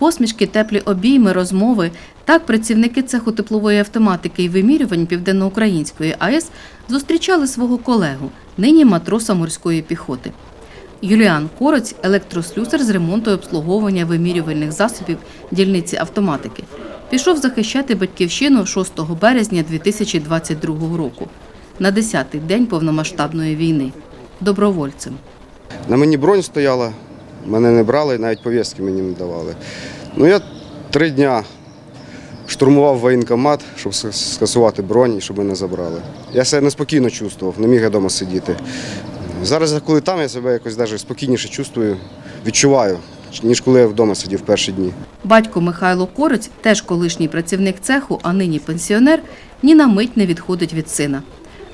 Посмішки, теплі обійми, розмови. Так працівники цеху теплової автоматики і вимірювань Південноукраїнської АЕС зустрічали свого колегу, нині матроса морської піхоти. Юліан Короць – електрослюсар з ремонту і обслуговування вимірювальних засобів дільниці автоматики. Пішов захищати батьківщину 6 березня 2022 року, на 10-й день повномасштабної війни, добровольцем. На мені бронь стояла, мене не брали, навіть пов'язки мені не давали. Ну я три дня штурмував воєнкомат, щоб скасувати бронь і щоб мене забрали. Я себе неспокійно чувствував, не міг я вдома сидіти. Зараз, коли там, я себе якось навіть спокійніше чувствую, відчуваю, ніж коли я вдома сидів перші дні. Батько Михайло Корець, теж колишній працівник цеху, а нині пенсіонер, ні на мить не відходить від сина.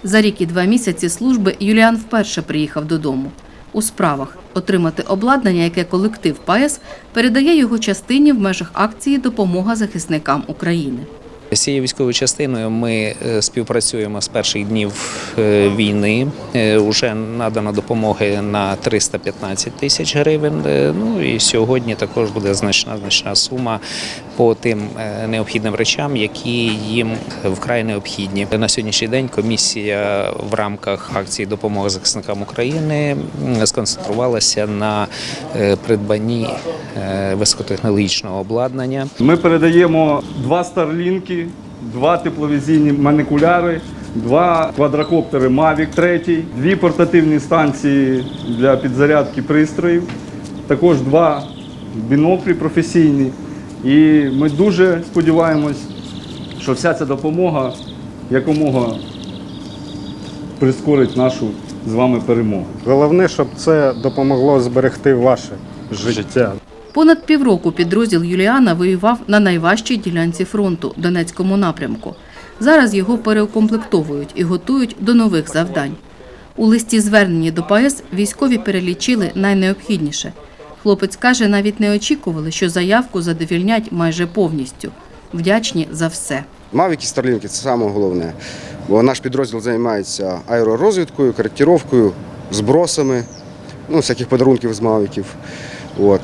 За рік і два місяці служби Юліан вперше приїхав додому. У справах отримати обладнання, яке колектив ПАЕС передає його частині в межах акції Допомога захисникам України. З цією військовою частиною ми е, співпрацюємо з перших днів е, війни. Е, Уже надано допомоги на 315 тисяч гривень. Ну і сьогодні також буде значна значна сума по тим необхідним речам, які їм вкрай необхідні. На сьогоднішній день комісія в рамках акції Допомога захисникам України сконцентрувалася на придбанні високотехнологічного обладнання. Ми передаємо два старлінки, два тепловізійні манікуляри, два квадрокоптери Mavic 3, дві портативні станції для підзарядки пристроїв, також два біноклі професійні. І ми дуже сподіваємось, що вся ця допомога якомога прискорить нашу з вами перемогу. Головне, щоб це допомогло зберегти ваше життя. Понад півроку підрозділ Юліана воював на найважчій ділянці фронту Донецькому напрямку. Зараз його переукомплектовують і готують до нових завдань. У листі зверненні до ПАЕС військові перелічили найнеобхідніше. Хлопець каже, навіть не очікували, що заявку задовільнять майже повністю. Вдячні за все. Мавіки, старлінки це саме головне. Бо наш підрозділ займається аеророзвідкою, коректировкою, збросами, ну, всяких подарунків з мавіків. От.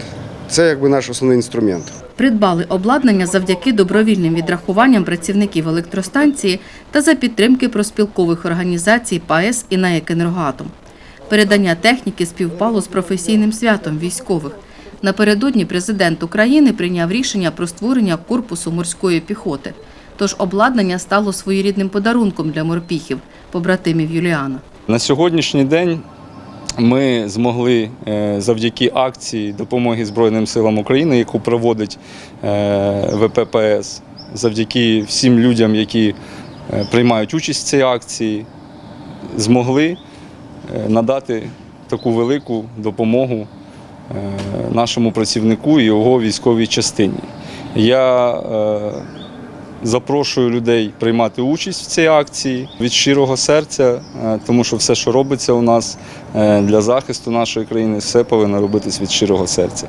Це якби наш основний інструмент. Придбали обладнання завдяки добровільним відрахуванням працівників електростанції та за підтримки проспілкових організацій ПАЕС і НАЕК «Енергоатом». Передання техніки співпало з професійним святом військових. Напередодні президент України прийняв рішення про створення корпусу морської піхоти. Тож обладнання стало своєрідним подарунком для морпіхів, побратимів Юліана. На сьогоднішній день ми змогли е, завдяки акції допомоги Збройним силам України, яку проводить е, ВППС, завдяки всім людям, які е, приймають участь в цій акції, змогли надати таку велику допомогу нашому працівнику і його військовій частині. Я Запрошую людей приймати участь в цій акції від щирого серця, е, тому що все, що робиться у нас е, для захисту нашої країни, все повинно робитись від щирого серця.